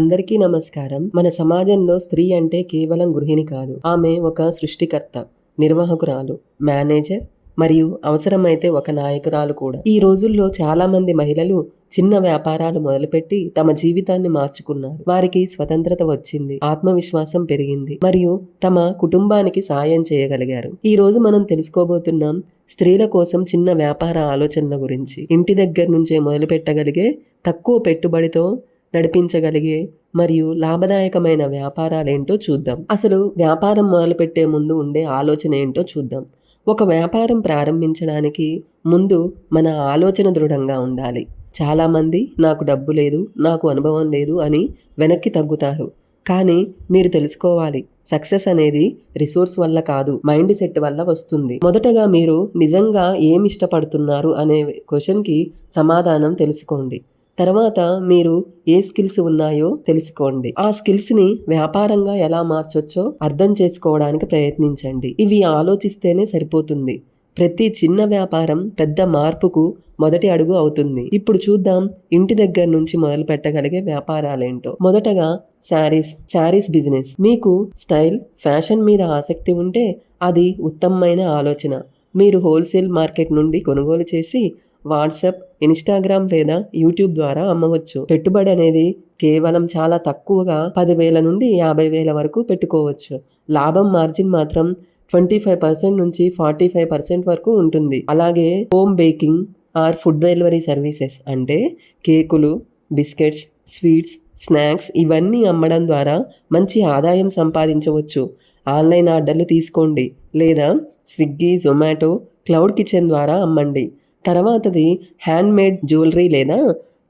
అందరికీ నమస్కారం. మన సమాజంలో స్త్రీ అంటే కేవలం గృహిణి కాదు. ఆమె ఒక సృష్టికర్త నిర్వాహకురాలు మేనేజర్ మరియు అవసరమైతే ఒక నాయకురాలు కూడా. ఈ రోజుల్లో చాలా మంది మహిళలు చిన్న వ్యాపారాలు మొదలుపెట్టి తమ జీవితాన్ని మార్చుకున్నారు. వారికి స్వతంత్రత వచ్చింది. ఆత్మవిశ్వాసం పెరిగింది. మరియు తమ కుటుంబానికి సాయం చేయగలిగారు. ఈ రోజు మనం తెలుసుకోబోతున్నాం స్త్రీల కోసం చిన్న వ్యాపార ఆలోచనల గురించి. ఇంటి దగ్గర నుంచే మొదలు పెట్టగలిగే తక్కువ పెట్టుబడితో నడిపించగలిగే మరియు లాభదాయకమైన వ్యాపారాలేంటో చూద్దాం. అసలు వ్యాపారం మొదలుపెట్టే ముందు ఉండే ఆలోచన ఏంటో చూద్దాం. ఒక వ్యాపారం ప్రారంభించడానికి ముందు మన ఆలోచన దృఢంగా ఉండాలి. చాలామంది నాకు డబ్బు లేదు నాకు అనుభవం లేదు అని వెనక్కి తగ్గుతారు. కానీ మీరు తెలుసుకోవాలి సక్సెస్ అనేది రిసోర్స్ వల్ల కాదు మైండ్ సెట్ వల్ల వస్తుంది. మొదటగా మీరు నిజంగా ఏమి ఇష్టపడుతున్నారు అనే క్వశ్చన్కి సమాధానం తెలుసుకోండి. తర్వాత మీరు ఏ స్కిల్స్ ఉన్నాయో తెలుసుకోండి. ఆ స్కిల్స్ని వ్యాపారంగా ఎలా మార్చొచ్చో అర్థం చేసుకోవడానికి ప్రయత్నించండి. ఇవి ఆలోచిస్తేనే సరిపోతుంది. ప్రతి చిన్న వ్యాపారం పెద్ద మార్పుకు మొదటి అడుగు అవుతుంది. ఇప్పుడు చూద్దాం ఇంటి దగ్గర నుంచి మొదలు పెట్టగలిగే వ్యాపారాలేంటో. మొదటగా శారీస్ శారీస్ బిజినెస్. మీకు స్టైల్ ఫ్యాషన్ మీద ఆసక్తి ఉంటే అది ఉత్తమమైన ఆలోచన. మీరు హోల్సేల్ మార్కెట్ నుండి కొనుగోలు చేసి వాట్సాప్ ఇన్స్టాగ్రామ్ లేదా యూట్యూబ్ ద్వారా అమ్మవచ్చు. పెట్టుబడి అనేది కేవలం చాలా తక్కువగా పదివేల నుండి యాభై వేల వరకు పెట్టుకోవచ్చు. లాభం మార్జిన్ మాత్రం ట్వంటీ ఫైవ్ పర్సెంట్ నుంచి ఫార్టీ ఫైవ్ పర్సెంట్ వరకు ఉంటుంది. అలాగే home baking or food delivery services అంటే కేకులు బిస్కెట్స్ స్వీట్స్ స్నాక్స్ ఇవన్నీ అమ్మడం ద్వారా మంచి ఆదాయం సంపాదించవచ్చు. ఆన్లైన్ ఆర్డర్లు తీసుకోండి లేదా స్విగ్గీ జొమాటో క్లౌడ్ కిచెన్ ద్వారా అమ్మండి. తర్వాతది హ్యాండ్మేడ్ జ్యువెలరీ లేదా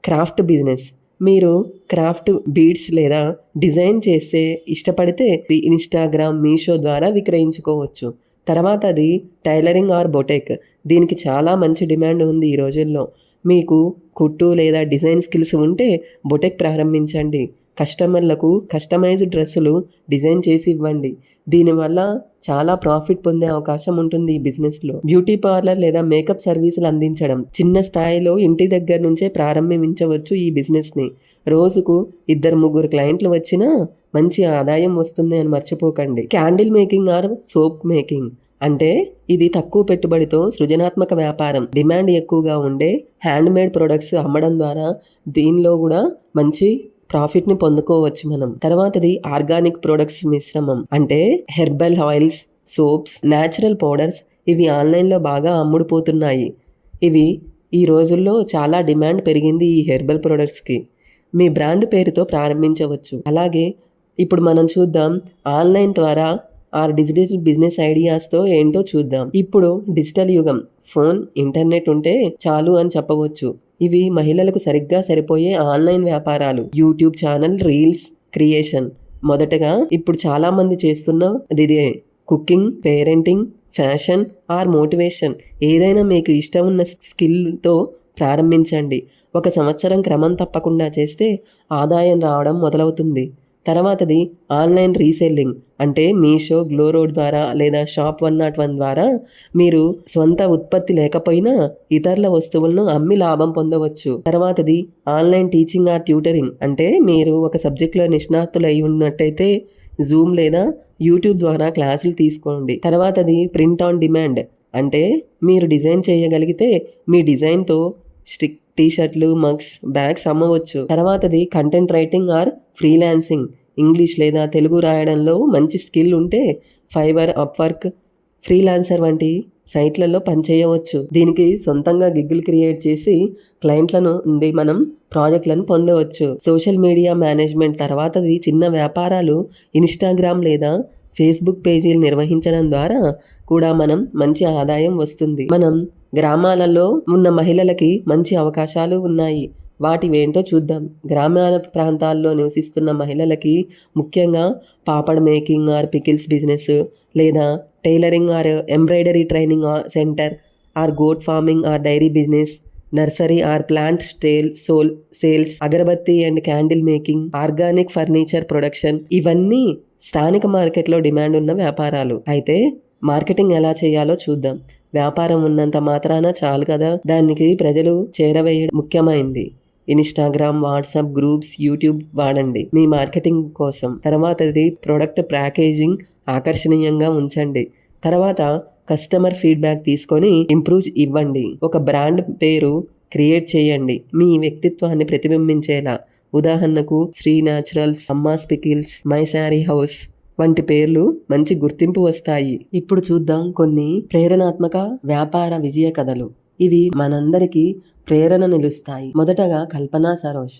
క్రాఫ్ట్ బిజినెస్. మీరు క్రాఫ్ట్ బీడ్స్ లేదా డిజైన్ చేస్తే ఇష్టపడితే ఇన్స్టాగ్రామ్ మీషో ద్వారా విక్రయించుకోవచ్చు. తర్వాత అది టైలరింగ్ ఆర్ బొటెక్. దీనికి చాలా మంచి డిమాండ్ ఉంది ఈ రోజుల్లో. మీకు కుట్టు లేదా డిజైన్ స్కిల్స్ ఉంటే బొటెక్ ప్రారంభించండి. కస్టమర్లకు కస్టమైజ్డ్ డ్రెస్సులు డిజైన్ చేసి ఇవ్వండి. దీనివల్ల చాలా ప్రాఫిట్ పొందే అవకాశం ఉంటుంది ఈ బిజినెస్లో. బ్యూటీ పార్లర్ లేదా మేకప్ సర్వీసులు అందించడం. చిన్న స్థాయిలో ఇంటి దగ్గర నుంచే ప్రారంభించవచ్చు ఈ బిజినెస్ని. రోజుకు ఇద్దరు ముగ్గురు క్లయింట్లు వచ్చినా మంచి ఆదాయం వస్తుంది అని మర్చిపోకండి. Candle making or soap making అంటే ఇది తక్కువ పెట్టుబడితో సృజనాత్మక వ్యాపారం. డిమాండ్ ఎక్కువగా ఉండే హ్యాండ్మేడ్ ప్రొడక్ట్స్ అమ్మడం ద్వారా దీనిలో కూడా మంచి ప్రాఫిట్ని పొందుకోవచ్చు మనం. తర్వాతది ఆర్గానిక్ ప్రొడక్ట్స్ మిశ్రమం. అంటే herbal oils soaps natural powders ఇవి ఆన్లైన్లో బాగా అమ్ముడుపోతున్నాయి. ఇవి ఈ రోజుల్లో చాలా డిమాండ్ పెరిగింది ఈ హెర్బల్ ప్రొడక్ట్స్కి. మీ బ్రాండ్ పేరుతో ప్రారంభించవచ్చు. అలాగే ఇప్పుడు మనం చూద్దాం ఆన్లైన్ ద్వారా ఆర్ డిజిటల్ బిజినెస్ ఐడియాస్తో ఏంటో చూద్దాం. ఇప్పుడు డిజిటల్ యుగం. ఫోన్ ఇంటర్నెట్ ఉంటే చాలు అని చెప్పవచ్చు. ఇవి మహిళలకు సరిగ్గా సరిపోయే ఆన్లైన్ వ్యాపారాలు యూట్యూబ్ ఛానల్ రీల్స్ క్రియేషన్. మొదటగా ఇప్పుడు చాలా మంది చేస్తున్న ఇదే cooking parenting fashion or motivation. ఏదైనా మీకు ఇష్టం ఉన్న స్కిల్తో ప్రారంభించండి. ఒక సంవత్సరం క్రమం తప్పకుండా చేస్తే ఆదాయం రావడం మొదలవుతుంది. తర్వాతది ఆన్లైన్ రీసెల్లింగ్. అంటే మీషో గ్లో రోడ్ ద్వారా లేదా షాప్ వన్ నాట్ వన్ ద్వారా మీరు సొంత ఉత్పత్తి లేకపోయినా ఇతరుల వస్తువులను అమ్మి లాభం పొందవచ్చు. తర్వాతది ఆన్లైన్ టీచింగ్ ఆర్ ట్యూటరింగ్. అంటే మీరు ఒక సబ్జెక్టులో నిష్ణాతులు అయి ఉన్నట్టయితే జూమ్ లేదా యూట్యూబ్ ద్వారా క్లాసులు తీసుకోండి. తర్వాతది ప్రింట్ ఆన్ డిమాండ్. అంటే మీరు డిజైన్ చేయగలిగితే మీ డిజైన్తో స్టిక్ టీ షర్ట్లు మగ్స్ బ్యాగ్స్ అమ్మవచ్చు. తర్వాతది content writing or freelancing. English లేదా తెలుగు రాయడంలో మంచి స్కిల్ ఉంటే ఫైబర్ అప్వర్క్ ఫ్రీలాన్సర్ వంటి సైట్లలో పనిచేయవచ్చు. దీనికి సొంతంగా గిగ్గులు క్రియేట్ చేసి క్లయింట్లను నుండి మనం ప్రాజెక్టులను పొందవచ్చు. సోషల్ మీడియా మేనేజ్మెంట్ తర్వాతది చిన్న వ్యాపారాలు ఇన్స్టాగ్రామ్ లేదా ఫేస్బుక్ పేజీలు నిర్వహించడం ద్వారా కూడా మనం మంచి ఆదాయం వస్తుంది. మనం గ్రామాలలో ఉన్న మహిళలకి మంచి అవకాశాలు ఉన్నాయి. వాటి ఏంటో చూద్దాం. గ్రామీణ ప్రాంతాల్లో నివసిస్తున్న మహిళలకి ముఖ్యంగా papad making or pickles business లేదా tailoring or embroidery training centre or goat farming or dairy business nursery or plant stall sole sales agarbatti and candle making organic furniture production ఇవన్నీ స్థానిక మార్కెట్లో డిమాండ్ ఉన్న వ్యాపారాలు. అయితే మార్కెటింగ్ ఎలా చేయాలో చూద్దాం. వ్యాపారం ఉన్నంత మాత్రాన చాలు కదా? దానికి ప్రజలు చేరవేయడం ముఖ్యమైంది. ఇన్స్టాగ్రామ్ వాట్సాప్ గ్రూప్స్ యూట్యూబ్ వాడండి. మీ మార్కెటింగ్ కోసం. తర్వాతది ప్రొడక్ట్ ప్యాకేజింగ్ ఆకర్షణీయంగా ఉంచండి. తర్వాత కస్టమర్ ఫీడ్బ్యాక్ తీసుకొని ఇంప్రూవ్ ఇవ్వండి. ఒక బ్రాండ్ పేరు క్రియేట్ చేయండి. మీ వ్యక్తిత్వాన్ని ప్రతిబింబించేలా. ఉదాహరణకు శ్రీ న్యాచురల్స్ అమ్మా స్పికిల్స్ మై శారీ హౌస్ వంటి పేర్లు మంచి గుర్తింపు వస్తాయి. ఇప్పుడు చూద్దాం కొన్ని ప్రేరణాత్మక వ్యాపార విజయ కథలు. ఇవి మనందరికీ ప్రేరణ నిలుస్తాయి. మొదటగా కల్పనా సరోజ్.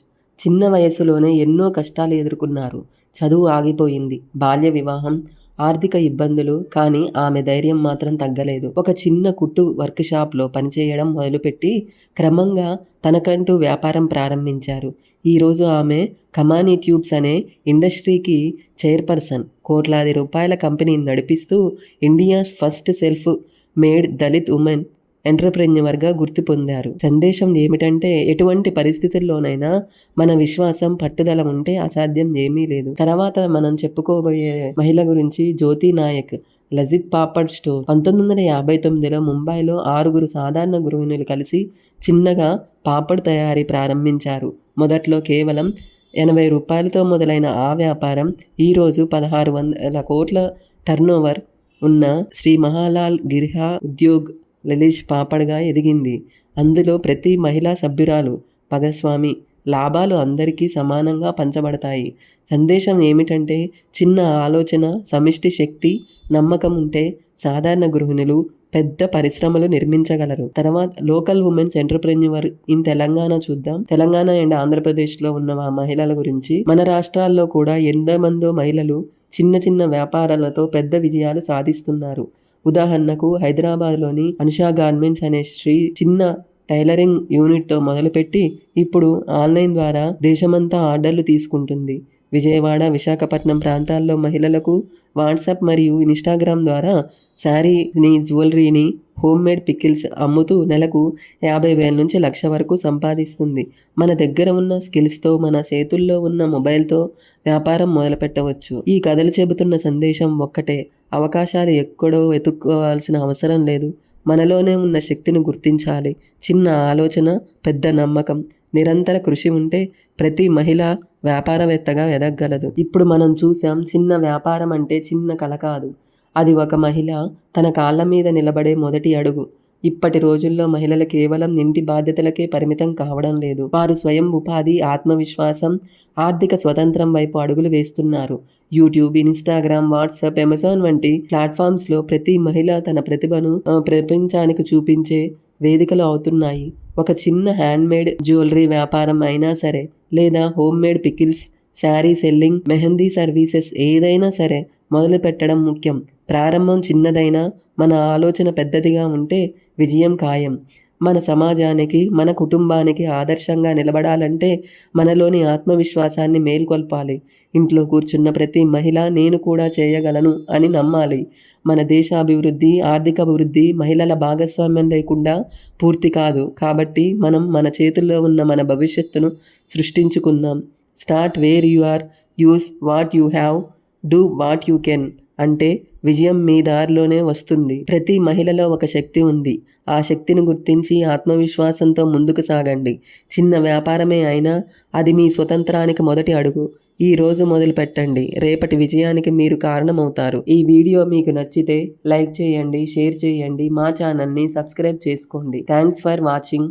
చిన్న వయసులోనే ఎన్నో కష్టాలు ఎదుర్కొన్నారు. చదువు ఆగిపోయింది. బాల్య వివాహం ఆర్థిక ఇబ్బందులు కానీ ఆమె ధైర్యం మాత్రం తగ్గలేదు. ఒక చిన్న కుట్టు వర్క్ షాప్లో పనిచేయడం మొదలుపెట్టి క్రమంగా తనకంటూ వ్యాపారం ప్రారంభించారు. ఈరోజు ఆమె కమానీ ట్యూబ్స్ అనే ఇండస్ట్రీకి చైర్పర్సన్. కోట్లాది రూపాయల కంపెనీని నడిపిస్తూ India's first self made Dalit women ఎంటర్ప్రెన్యూవర్గా గుర్తు పొందారు. సందేశం ఏమిటంటే ఎటువంటి పరిస్థితుల్లోనైనా మన విశ్వాసం పట్టుదల ఉంటే అసాధ్యం ఏమీ లేదు. తర్వాత మనం చెప్పుకోబోయే మహిళ గురించి జ్యోతి నాయక్ లజిత్ పాపడ్ స్టోర్. పంతొమ్మిది వందల యాభై తొమ్మిదిలో ముంబైలో ఆరుగురు సాధారణ గృహిణులు కలిసి చిన్నగా పాపడ్ తయారీ ప్రారంభించారు. మొదట్లో కేవలం ఎనభై రూపాయలతో మొదలైన ఆ వ్యాపారం ఈరోజు పదహారు వందల కోట్ల టర్నోవర్ ఉన్న శ్రీ మహాలాల్ గిర్హా ఉద్యోగ్ లలిష్ పాపడ్గా ఎదిగింది. అందులో ప్రతి మహిళా సభ్యురాలు భాగస్వామి లాభాలు అందరికీ సమానంగా పంచబడతాయి. సందేశం ఏమిటంటే చిన్న ఆలోచన సమిష్టి శక్తి నమ్మకం ఉంటే సాధారణ గృహిణులు పెద్ద పరిశ్రమలు నిర్మించగలరు. తర్వాత local women's entrepreneur in Telangana చూద్దాం. తెలంగాణ అండ్ ఆంధ్రప్రదేశ్లో ఉన్న మహిళల గురించి మన రాష్ట్రాల్లో కూడా ఎంతమందో మహిళలు చిన్న చిన్న వ్యాపారాలతో పెద్ద విజయాలు సాధిస్తున్నారు. ఉదాహరణకు హైదరాబాద్లోని అనుషా గార్మెంట్స్ అనే శ్రీ చిన్న టైలరింగ్ యూనిట్తో మొదలుపెట్టి ఇప్పుడు ఆన్లైన్ ద్వారా దేశమంతా ఆర్డర్లు తీసుకుంటుంది. విజయవాడ విశాఖపట్నం ప్రాంతాల్లో మహిళలకు వాట్సాప్ మరియు ఇన్స్టాగ్రామ్ ద్వారా శారీని జ్యువెలరీని హోమ్ మేడ్ పికిల్స్ అమ్ముతూ నెలకు యాభై వేల నుంచి లక్ష వరకు సంపాదిస్తుంది. మన దగ్గర ఉన్న స్కిల్స్తో మన చేతుల్లో ఉన్న మొబైల్తో వ్యాపారం మొదలుపెట్టవచ్చు. ఈ కథలు చెబుతున్న సందేశం ఒక్కటే. అవకాశాలు ఎక్కడో వెతుక్కోవాల్సిన అవసరం లేదు. మనలోనే ఉన్న శక్తిని గుర్తించాలి. చిన్న ఆలోచన పెద్ద నమ్మకం. నిరంతర కృషి ఉంటే ప్రతి మహిళ వ్యాపారవేత్తగా ఎదగగలదు. ఇప్పుడు మనం చూసాం చిన్న వ్యాపారం అంటే చిన్న కల కాదు. అది ఒక మహిళ తన కాళ్ళ మీద నిలబడే మొదటి అడుగు. ఇప్పటి రోజుల్లో మహిళలు కేవలం ఇంటి బాధ్యతలకే పరిమితం కావడం లేదు. వారు స్వయం ఉపాధి ఆత్మవిశ్వాసం ఆర్థిక స్వతంత్రం వైపు అడుగులు వేస్తున్నారు. యూట్యూబ్ ఇన్స్టాగ్రామ్ వాట్సాప్ అమెజాన్ వంటి ప్లాట్ఫామ్స్లో ప్రతి మహిళ తన ప్రతిభను ప్రపంచానికి చూపించే వేదికలు అవుతున్నాయి. ఒక చిన్న హ్యాండ్మేడ్ జ్యువెలరీ వ్యాపారం అయినా సరే లేదా homemade pickles sari selling mehndi services ఏదైనా సరే మొదలు పెట్టడం ముఖ్యం. ప్రారంభం చిన్నదైనా మన ఆలోచన పెద్దదిగా ఉంటే విజయం ఖాయం. మన సమాజానికి మన కుటుంబానికి ఆదర్శంగా నిలబడాలంటే మనలోని ఆత్మవిశ్వాసాన్ని మేల్కొల్పాలి. ఇంట్లో కూర్చున్న ప్రతి మహిళ నేను కూడా చేయగలను అని నమ్మాలి. మన దేశ అభివృద్ధి ఆర్థిక అభివృద్ధి మహిళల భాగస్వామ్యం లేకుండా పూర్తి కాదు. కాబట్టి మనం మన చేతుల్లో ఉన్న మన భవిష్యత్తును సృష్టించుకుందాం. Start where you are use what you have do what you can. అంటే విజయం మీ దారిలోనే వస్తుంది. ప్రతి మహిళలో ఒక శక్తి ఉంది. ఆ శక్తిని గుర్తించి ఆత్మవిశ్వాసంతో ముందుకు సాగండి. చిన్న వ్యాపారమే అయినా అది మీ స్వతంత్రానికి మొదటి అడుగు. ఈ రోజు మొదలు పెట్టండి రేపటి విజయానికి మీరు కారణమవుతారు. ఈ వీడియో మీకు నచ్చితే లైక్ చేయండి షేర్ చేయండి. మా ఛానల్ని సబ్స్క్రైబ్ చేసుకోండి. Thanks for watching.